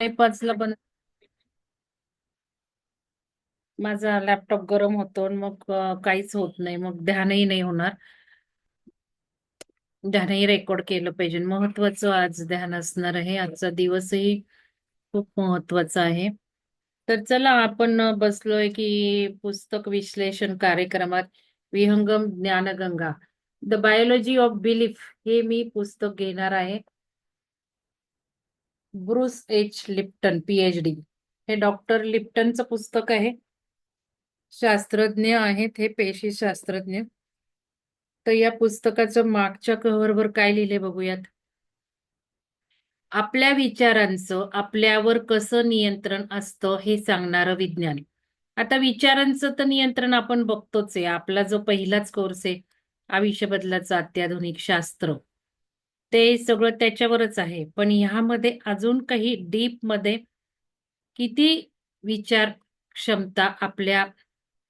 पाचला बंद माझा लॅपटॉप गरम होतो आणि मग काहीच होत नाही. मग ध्यानही नाही होणार. ध्यानही रेकॉर्ड केलं पाहिजे. महत्वाचं आज ध्यान असणार आहे. आजचा दिवसही खूप महत्त्वाचा आहे. तर चला आपण बसलोय की पुस्तक विश्लेषण कार्यक्रमात. विहंगम Dnyanganga. The biology of belief हे मी पुस्तक घेणार आहे. Bruce H. लिप्टन पीएचडी हे डॉक्टर लिप्टनचं पुस्तक आहे. शास्त्रज्ञ आहेत हे पेशी शास्त्रज्ञ. तर या पुस्तकाचं मागच्या कव्हरवर काय लिहिले बघूयात. आपल्या विचारांचं आपल्यावर कसं नियंत्रण असतं हे सांगणारं विज्ञान. आता विचारांचं तर नियंत्रण आपण बघतोच आहे. आपला जो पहिलाच कोर्स आहे आयुष्य बदलाचं अत्याधुनिक शास्त्र. ते सगळं त्याच्यावरच आहे. पण ह्यामध्ये अजून काही डीपमध्ये किती विचार क्षमता आपल्या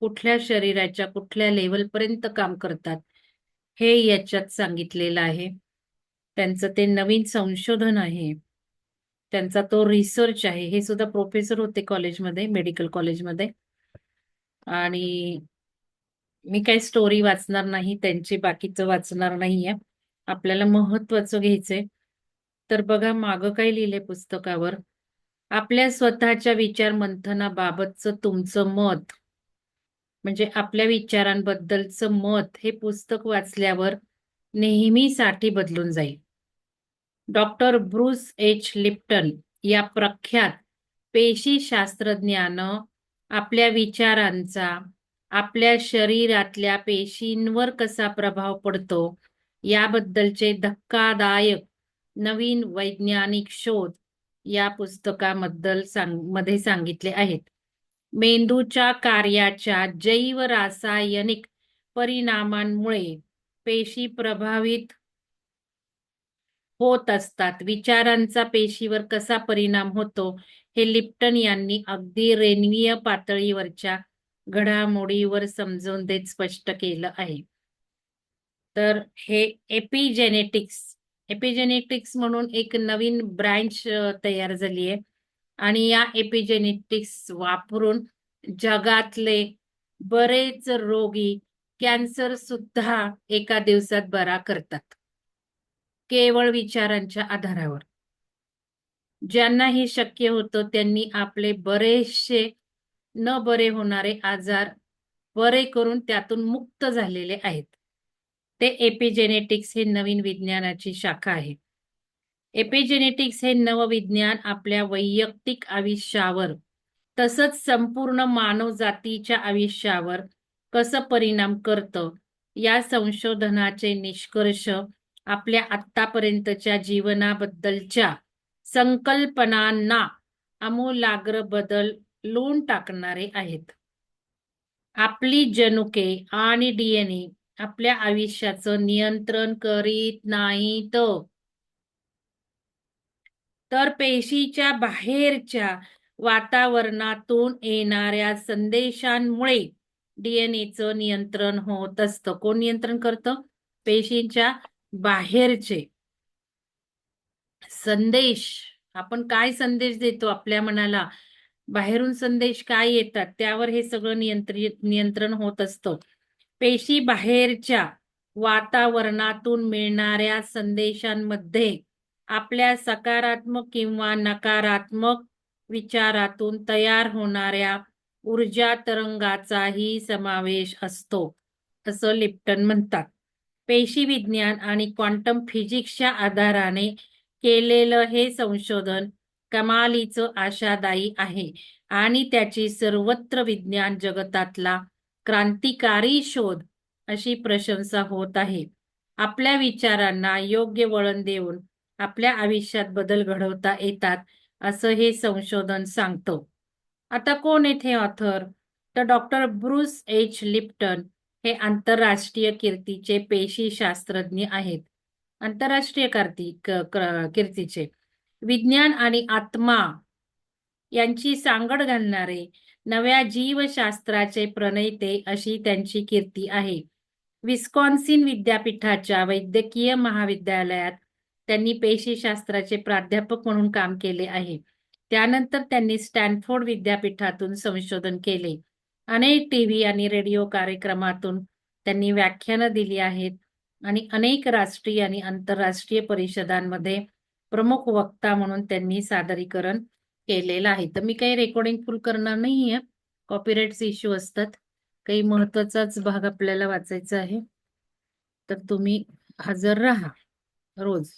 कुठल्या शरीराच्या कुठल्या लेवलपर्यंत काम करतात हे याच्यात सांगितलेलं आहे. त्यांचं ते नवीन संशोधन आहे. त्यांचा तो रिसर्च आहे. हे सुद्धा प्रोफेसर होते कॉलेजमध्ये मेडिकल कॉलेजमध्ये आणि मी काही स्टोरी वाचणार नाही त्यांची बाकीचं वाचणार नाहीये. आपल्याला महत्वाचं घ्यायचंय. तर बघा मागं काय लिहिले पुस्तकावर? आपल्या स्वतःच्या विचार मंथनाबाबतचं तुमचं मत. म्हणजे आपल्या विचारांबद्दलचं मत हे पुस्तक वाचल्यावर नेहमीसाठी बदलून जाईल. Doctor Bruce H. लिप्टन या प्रख्यात पेशी शास्त्रज्ञानं आपल्या विचारांचा आपल्या शरीरातल्या पेशींवर कसा प्रभाव पडतो याबद्दलचे धक्कादायक नवीन वैज्ञानिक शोध या पुस्तकाबद्दल सांगमध्ये सांगितले आहेत. मेंदूच्या कार्याच्या जैव रासायनिक परिणामांमुळे पेशी प्रभावित होत असतात. विचारांचा पेशीवर कसा परिणाम होतो हे लिप्टन यांनी अगदी रेन्वीय पातळीवरच्या घडामोडीवर समजून देत स्पष्ट केलं आहे. तर हे एपिजेनेटिक्स एपिजेनेटिक्स म्हणून एक नवीन ब्रँच तयार झाली आहे. आणि या एपिजेनेटिक्स वापरून जगातले बरेच रोगी कॅन्सर सुद्धा एका दिवसात बरा करतात. केवळ विचारांच्या आधारावर. ज्यांना हे शक्य होतं त्यांनी आपले बरेचसे न बरे होणारे आजार बरे करून त्यातून मुक्त झालेले आहेत. ते एपिजेनेटिक्स हे नवीन विज्ञानाची शाखा आहे. एपिजेनेटिक्स हे नवविज्ञान आपल्या वैयक्तिक आयुष्यावर तसंच संपूर्ण मानव जातीच्या आयुष्यावर कसं परिणाम करतं या संशोधनाचे निष्कर्ष आपल्या आत्तापर्यंतच्या जीवनाबद्दलच्या संकल्पनांना आमूलाग्र लोन टाकणारे आहेत. आपली जनुके आणि डीएनए आपल्या आयुष्याचं नियंत्रण करीत नाहीत. तर पेशीच्या बाहेरच्या वातावरणातून येणाऱ्या संदेशांमुळे डीएनएचं नियंत्रण होत असतं. कोण नियंत्रण करतं? पेशींच्या बाहेरचे. संदेश. आपण काय संदेश देतो आपल्या मनाला? बाहेरून संदेश काय येतात? त्यावर हे सगळं नियंत्रित नियंत्रण होत असतं. पेशी बाहेरच्या वातावरणातून मिळणाऱ्या संदेशांमध्ये आपल्या सकारात्मक किंवा नकारात्मक विचारातून तयार होणाऱ्या ऊर्जा तरंगाचाही समावेश असतो असं लिप्टन म्हणतात. पेशी विज्ञान आणि क्वांटम फिजिक्सच्या आधाराने केलेलं हे संशोधन कमालीचं आशादायी आहे आणि त्याची सर्वत्र विज्ञान जगतातला क्रांतिकारी शोध अशी प्रशंसा होत आहे. आपल्या विचारांना योग्य वळण देऊन आपल्या आयुष्यात बदल घडवता येतात असं हे संशोधन सांगतं. आता कोण येथे ऑथर? तर डॉक्टर ब्रुस एच. लिप्टन हे आंतरराष्ट्रीय कीर्तीचे पेशी शास्त्रज्ञ आहेत. आंतरराष्ट्रीय कीर्तीचे. विज्ञान आणि आत्मा यांची सांगड घालणारे नव्या जीवशास्त्राचे प्रणेते अशी त्यांची कीर्ती आहे. विस्कॉन्सिन विद्यापीठाच्या वैद्यकीय महाविद्यालयात त्यांनी पेशीशास्त्राचे प्राध्यापक म्हणून काम केले आहे. त्यानंतर त्यांनी स्टॅनफोर्ड विद्यापीठातून संशोधन केले. अनेक टीव्ही आणि रेडिओ कार्यक्रमातून त्यांनी व्याख्यानं दिली आहेत आणि अनेक राष्ट्रीय आणि आंतरराष्ट्रीय परिषदांमध्ये प्रमुख वक्ता म्हणून त्यांनी सादरीकरण केलेलं आहे. तर मी काही रेकॉर्डिंग फुल करणार नाहीये. कॉपीराईट्स इश्यू असतात. काही महत्वाचाच भाग आपल्याला वाचायचा आहे. तर तुम्ही हजर राहा. रोज.